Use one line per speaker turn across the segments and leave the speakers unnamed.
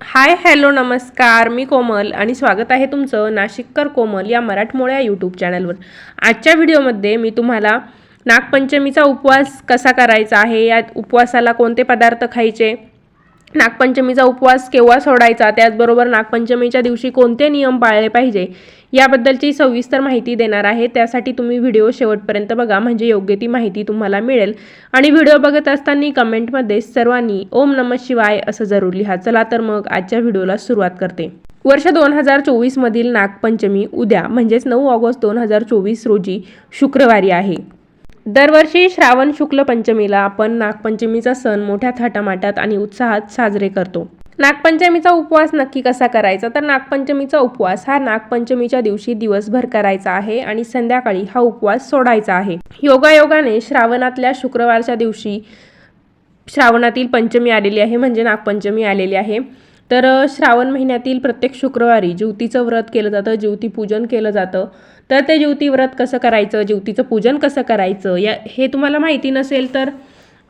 Hi hello नमस्कार. मी कोमल आणि स्वागत आहे तुमचं नाशिककर कोमल या मराठमोळ्या यूट्यूब चॅनलवर आजच्या व्हिडिओमध्ये मी तुम्हाला नागपंचमीचा उपवास कसा करायचा आहे या उपवासाला कोणते पदार्थ खायचे नागपंचमीचा उपवास केव्हा सोडायचा? त्याचबरोबर नागपंचमीच्या दिवशी कोणते नियम पाळले पाहिजे? याबद्दलची सविस्तर माहिती देणार आहे. त्यासाठी तुम्ही व्हिडिओ शेवटपर्यंत बघा. म्हणजे योग्य ती माहिती तुम्हाला मिळेल. आणि व्हिडिओ बघत असताना कमेंटमध्ये सर्वांनी ओम नमः शिवाय असं जरूर लिहा. चला तर मग आजच्या व्हिडिओला सुरुवात करते. वर्ष दोन हजार चोवीसमधील नागपंचमी उद्या म्हणजेच नऊ ऑगस्ट दोन हजार चोवीस रोजी शुक्रवारी आहे. दरवर्षी श्रावण शुक्ल पंचमीला आपण नागपंचमीचा सण मोठ्या थाटामाटात आणि उत्साहात साजरे करतो. नागपंचमीचा उपवास नक्की कसा करायचा? तर नागपंचमीचा उपवास हा नागपंचमीच्या दिवशी दिवसभर करायचा आहे आणि संध्याकाळी हा उपवास सोडायचा आहे. योगायोगाने श्रावणातल्या शुक्रवारच्या दिवशी श्रावणातील पंचमी आलेली आहे म्हणजे नागपंचमी आलेली आहे. तर श्रावण महिन्यातील प्रत्येक शुक्रवारी ज्योतीचं व्रत केलं जातं ज्योती पूजन केलं जातं. तर ते ज्योती व्रत कसं करायचं ज्योतीचं पूजन कसं करायचं या हे तुम्हाला माहिती नसेल तर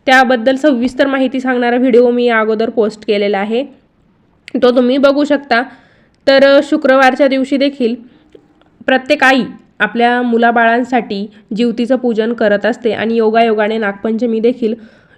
त्याबद्दल सविस्तर माहिती सांगणारा व्हिडिओ मी अगोदर पोस्ट केलेला आहे. तो तुम्ही बघू शकता. तर शुक्रवारच्या दिवशी देखील प्रत्येक आई आपल्या मुलाबाळांसाठी जीवतीचं पूजन करत असते आणि योगायोगाने नागपंचमी देखील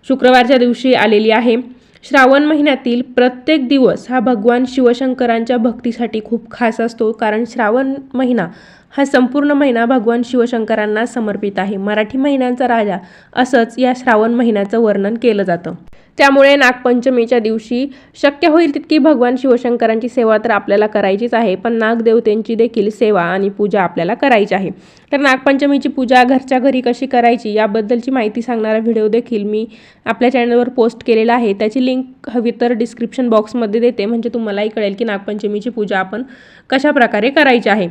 शुक्रवारच्या दिवशी आलेली आहे. श्रावण महिन्यातील प्रत्येक दिवस हा भगवान शिवशंकरांच्या भक्तीसाठी खूप खास असतो कारण श्रावण महिना हा संपूर्ण महिना भगवान शिवशंकरांना समर्पित आहे. मराठी महिन्यांचा राजा असंच या श्रावण महिन्याचं वर्णन केलं जातं. त्यामुळे नागपंचमीच्या दिवशी शक्य होईल तितकी भगवान शिवशंकरांची सेवा तर आपल्याला करायचीच आहे पण नागदेवतेंची देखील सेवा आणि पूजा आपल्याला करायची आहे. तर नागपंचमीची पूजा घरच्या घरी कशी करायची याबद्दलची माहिती सांगणारा व्हिडिओ देखील मी आपल्या चॅनलवर पोस्ट केलेला आहे. त्याची लिंक हवी तर डिस्क्रिप्शन बॉक्समध्ये देते म्हणजे तुम्हालाही कळेल की नागपंचमीची पूजा आपण कशा प्रकारे करायची आहे.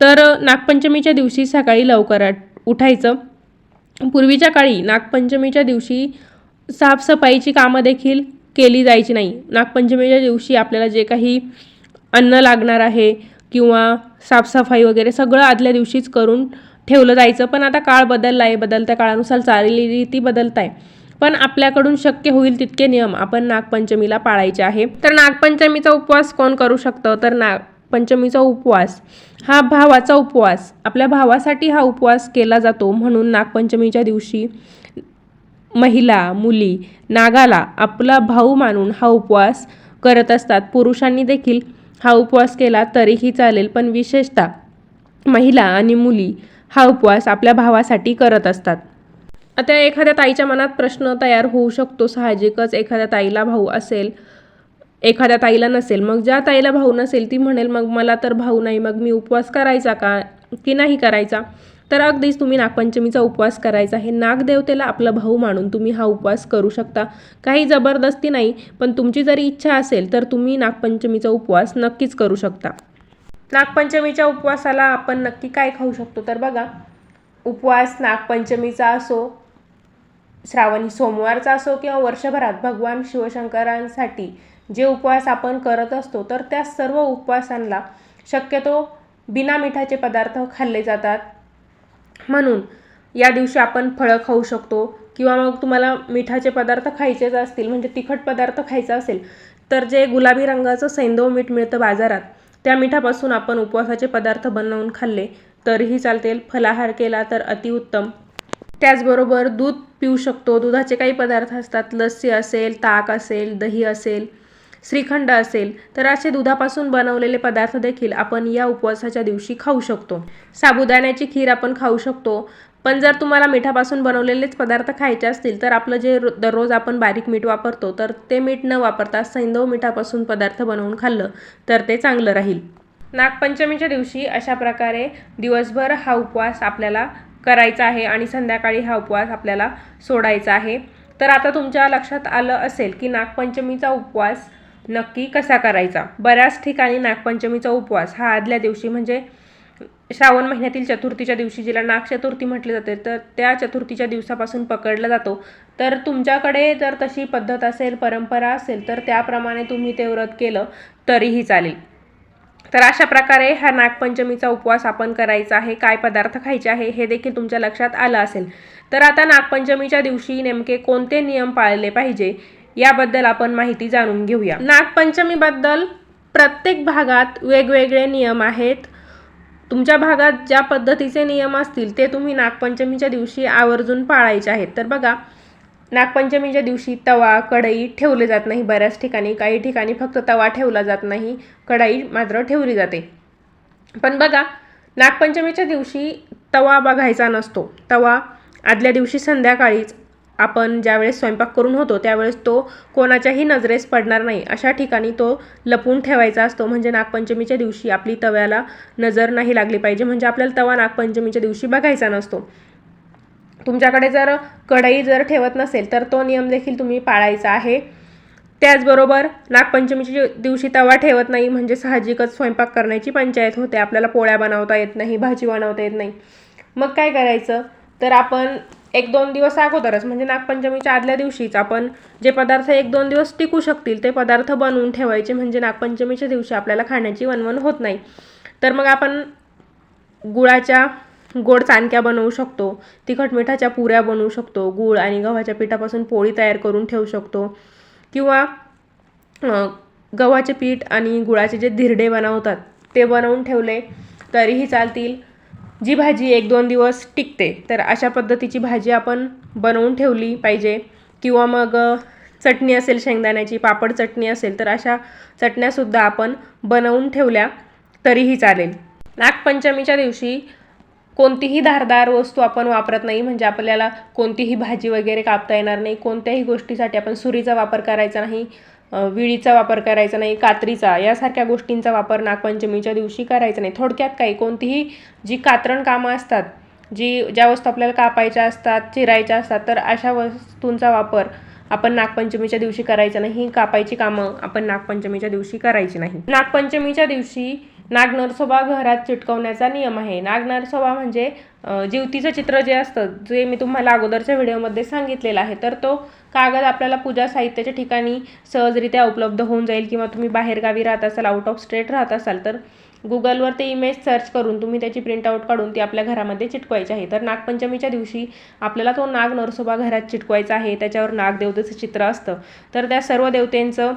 तर नागपंचमीच्या दिवशी सकाळी लवकर उठायचं. पूर्वीच्या काळी नागपंचमीच्या दिवशी साफसफाईची कामं देखील केली जायची नाही. नागपंचमीच्या दिवशी आपल्याला जे काही अन्न लागणार आहे किंवा साफसफाई वगैरे सगळं आदल्या दिवशीच करून ठेवलं जायचं. पण आता काळ बदलला आहे. बदलत्या काळानुसार चालीरीती रीती बदलत आहे पण आपल्याकडून शक्य होईल तितके नियम आपण नागपंचमीला पाळायचे आहे. तर नागपंचमीचा उपवास कोण करू शकतं? तर नाग पंचमीचा उपवास हा भावाचा उपवास. आपल्या भावासाठी हा उपवास केला जातो म्हणून नागपंचमीच्या दिवशी महिला मुली नागाला आपला भाऊ मानून हा उपवास करत असतात. पुरुषांनी देखील हा उपवास केला तरीही चालेल पण विशेषतः महिला आणि मुली हा उपवास आपल्या भावासाठी करत असतात. आता एखाद्या ताईच्या मनात प्रश्न तयार होऊ शकतो. साहजिकच एखाद्या ताईला भाऊ असेल एखाद्या ताईला नसेल मग ज्या ताईला भाऊ नसेल ती म्हणेल मग मला तर भाऊ नाही मग मी उपवास करायचा का? की नाही करायचा? तर अगदीच तुम्ही नागपंचमीचा उपवास करायचा आहे. नागदेवतेला आपला भाऊ मानून तुम्ही हा उपवास करू शकता. काही जबरदस्ती नाही पण तुमची जरी इच्छा असेल तर तुम्ही नागपंचमीचा उपवास नक्कीच करू शकता. नागपंचमीच्या उपवासाला आपण नक्की काय खाऊ शकतो? तर बघा उपवास नागपंचमीचा असो श्रावणी सोमवारचा असो किंवा वर्षभरात भगवान शिवशंकरांसाठी जे उपवास आपण करत असतो तर त्या सर्व उपवासांना शक्यतो बिना मिठाचे पदार्थ खाल्ले जातात. म्हणून या दिवशी आपण फळं खाऊ शकतो किंवा मग तुम्हाला मिठाचे पदार्थ खायचेच असतील म्हणजे तिखट पदार्थ खायचा असेल तर जे गुलाबी रंगाचं सैंदव मीठ मिळतं बाजारात त्या मिठापासून आपण उपवासाचे पदार्थ बनवून खाल्ले तरीही चालतील. फलाहार केला तर अतिउत्तम त्याचबरोबर दूध पिऊ शकतो. दुधाचे काही पदार्थ असतात लस्सी असेल ताक असेल दही असेल श्रीखंड असेल तर असे दुधापासून बनवलेले पदार्थ देखील आपण या उपवासाच्या दिवशी खाऊ शकतो. साबुदाण्याची खीर आपण खाऊ शकतो पण जर तुम्हाला मिठापासून बनवलेलेच पदार्थ खायचे असतील तर आपलं जे रो दररोज आपण बारीक मीठ वापरतो तर ते मीठ न वापरता सैंदव मिठापासून पदार्थ बनवून खाल्लं तर ते चांगलं राहील. नागपंचमीच्या दिवशी अशा प्रकारे दिवसभर हा उपवास आपल्याला करायचा आहे आणि संध्याकाळी हा उपवास आपल्याला सोडायचा आहे. तर आता तुमच्या लक्षात आलं असेल की नागपंचमीचा उपवास नक्की कसा करायचा? बऱ्याच ठिकाणी नागपंचमीचा उपवास हा आदल्या दिवशी म्हणजे श्रावण महिन्यातील चतुर्थीच्या दिवशी जिला नाग चतुर्थी म्हटले जाते तर त्या चतुर्थीच्या दिवसापासून पकडला जातो. तर तुमच्याकडे जर तशी पद्धत असेल परंपरा असेल तर त्याप्रमाणे तुम्ही ते व्रत केलं तरीही चालेल. तर अशा प्रकारे हा नागपंचमीचा उपवास आपण करायचा आहे काय पदार्थ खायचे आहे हे देखील तुमच्या लक्षात आलं असेल. तर आता नागपंचमीच्या दिवशी नेमके कोणते नियम पाळले पाहिजे? याबद्दल आपण माहिती जाणून घेऊया. नागपंचमीबद्दल प्रत्येक भागात वेगवेगळे नियम आहेत. तुमच्या भागात ज्या पद्धतीचे नियम असतील ते तुम्ही नागपंचमीच्या दिवशी आवर्जून पाळायचे आहेत. तर बघा नागपंचमीच्या दिवशी तवा कढई ठेवले जात नाही बऱ्याच ठिकाणी. काही ठिकाणी फक्त तवा ठेवला जात नाही कढई मात्र ठेवली जाते. पण बघा नागपंचमीच्या दिवशी तवा बघायचा नसतो. तवा आदल्या दिवशी संध्याकाळीच आपण ज्यावेळेस स्वयंपाक करून होतो त्यावेळेस तो कोणाच्याही नजरेस पडणार नाही. अशा ठिकाणी तो लपून ठेवायचा असतो. म्हणजे नागपंचमीच्या दिवशी आपली तव्याला नजर नाही लागली पाहिजे. म्हणजे आपल्याला तवा नागपंचमीच्या दिवशी बघायचा नसतो. तुमच्याकडे जर कढई जर ठेवत नसेल तर तो नियम देखील तुम्ही पाळायचा आहे. त्याचबरोबर नागपंचमीच्या दिवशी तवा ठेवत नाही म्हणजे साहजिकच स्वयंपाक करण्याची पंचायत होते. आपल्याला पोळ्या बनवता येत नाही भाजी बनवता येत नाही. मग काय करायचं? तर आपण एक दोन दिवस अगोदरच म्हणजे नागपंचमीच्या आदल्या दिवशीच आपण जे पदार्थ एक दोन दिवस टिकू शकतील ते पदार्थ बनवून ठेवायचे. म्हणजे नागपंचमीच्या दिवशी आपल्याला खाण्याची वणवण होत नाही. तर मग आपण गुळाच्या गोड चांदक्या बनवू शकतो तिखट मिठाच्या पुऱ्या बनवू शकतो गूळ आणि गव्हाच्या पिठापासून पोळी तयार करून ठेवू शकतो. किंवा गव्हाचे पीठ आणि गुळाचे जे धिरडे बनवतात ते बनवून ठेवले तरीही चालतील. जी भाजी एक दोन दिवस टिकते तर अशा पद्धतीची भाजी आपण बनवून ठेवली पाहिजे. किंवा मग चटणी असेल शेंगदाण्याची पापड चटणी असेल तर अशा चटण्यासुद्धा आपण बनवून ठेवल्या तरीही चालेल. नागपंचमीच्या दिवशी कोणतीही धारदार वस्तू आपण वापरत नाही म्हणजे आपल्याला कोणतीही भाजी वगैरे कापता येणार नाही कोणत्याही गोष्टीसाठी आपण सुरीचा वापर करायचा नाही. विळीचा वापर करायचा नाही कात्रीचा यासारख्या गोष्टींचा वापर नागपंचमीच्या दिवशी करायचा नाही. थोडक्यात काही कोणतीही जी कात्रण कामं असतात जी ज्या वस्तू आपल्याला कापायच्या असतात चिरायच्या असतात तर अशा वस्तूंचा वापर आपण नागपंचमीच्या दिवशी करायचा नाही. कापायची कामं आपण नागपंचमीच्या दिवशी करायची नाही. नागपंचमीच्या दिवशी नागनरसोबा घरात चिटकवण्याचा नियम आहे. नागनरसोबा म्हणजे अ, जिवतीचं चित्र जे असतं जे मी तुम्हाला अगोदरच्या व्हिडिओमध्ये सांगितलेलं आहे तर तो कागद आपल्याला पूजा साहित्याच्या ठिकाणी सहजरित्या उपलब्ध होऊन जाईल किंवा तुम्ही बाहेरगावी राहत असाल आउट ऑफ स्टेट राहत असाल तर गुगलवर ते इमेज सर्च करून तुम्ही त्याची प्रिंटआउट काढून ती आपल्या घरामध्ये चिटकवायची आहे. तर नागपंचमीच्या दिवशी आपल्याला तो नाग नरसोबा घरात चिटकवायचा आहे त्याच्यावर नागदेवतेचं चित्र असतं. तर त्या सर्व देवतेंचं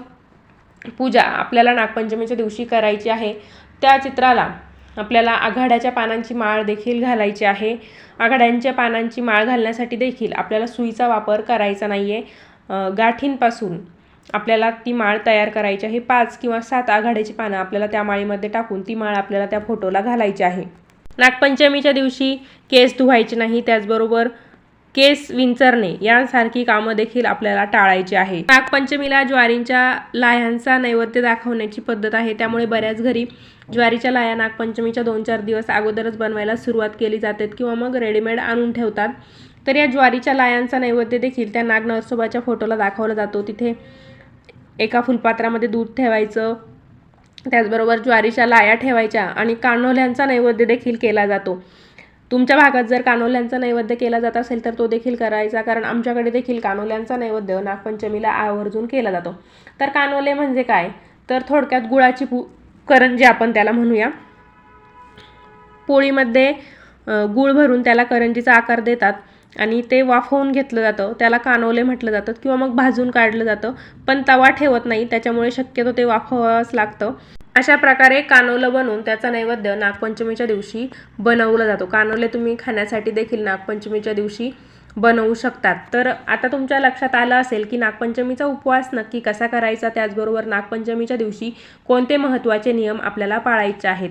पूजा आपल्याला नागपंचमीच्या दिवशी करायची आहे. त्या चित्राला आपल्याला आघाड्याच्या पानांची माळ देखील घालायची आहे. आघाड्यांच्या पानांची माळ घालण्यासाठी देखील आपल्याला सुईचा वापर करायचा नाही आहे गाठींपासून आपल्याला ती माळ तयार करायची आहे. पाच किंवा सात आघाड्याची पानं आपल्याला त्या माळीमध्ये टाकून ती माळ आपल्याला त्या फोटोला घालायची आहे. नागपंचमीच्या दिवशी केस धुवायचे नाही. त्याचबरोबर केस विंचरणे यांसारखी कामं देखील आपल्याला टाळायची आहे. नागपंचमीला ज्वारींच्या लाह्यांचा नैवेद्य दाखवण्याची पद्धत आहे. त्यामुळे बऱ्याच घरी ज्वारीच्या लाया नागपंचमीच्या दोन चार दिवस अगोदरच बनवायला सुरुवात केली जाते किंवा मग रेडीमेड आणून ठेवतात. तर या ज्वारीच्या लायांचा नैवेद्य देखील त्या नाग नरसोबाच्या फोटोला दाखवला जातो. तिथे एका फुलपात्रामध्ये दूध ठेवायचं त्याचबरोबर ज्वारीच्या लाया ठेवायच्या आणि कानोल्यांचा नैवेद्य देखील केला जातो. तुमच्या भागात जर कानोल्यांचा नैवेद्य केला जात असेल तर तो देखील करायचा कारण आमच्याकडे देखील कानोल्यांचा नैवेद्य नागपंचमीला आवर्जून केला जातो. तर कानोले म्हणजे काय? तर थोडक्यात गुळाची पू करंजी आपण त्याला म्हणूया पोळीमध्ये गूळ भरून त्याला करंजीचा आकार देतात आणि ते वाफवून घेतलं जातं त्याला कानोले म्हटलं जातं किंवा मग भाजून काढलं जातं पण तवा ठेवत नाही त्याच्यामुळे शक्यतो ते वाफवावंच लागतं. अशा प्रकारे कानोलं बनवून त्याचा नैवेद्य नागपंचमीच्या दिवशी बनवलं जातो. कानोले तुम्ही खाण्यासाठी देखील नागपंचमीच्या दिवशी बनवू शकतात. तर आता तुमच्या लक्षात आलं असेल की नागपंचमीचा उपवास नक्की कसा करायचा? त्याचबरोबर नागपंचमीच्या दिवशी कोणते महत्त्वाचे नियम आपल्याला पाळायचे आहेत?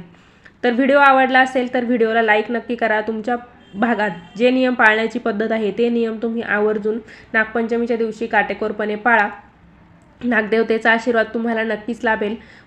तर व्हिडिओ आवडला असेल तर व्हिडिओला लाईक नक्की करा. तुमच्या भागात जे नियम पाळण्याची पद्धत आहे ते नियम तुम्ही आवर्जून नागपंचमीच्या दिवशी काटेकोरपणे पाळा. नागदेवतेचा आशीर्वाद तुम्हाला नक्कीच लाभेल.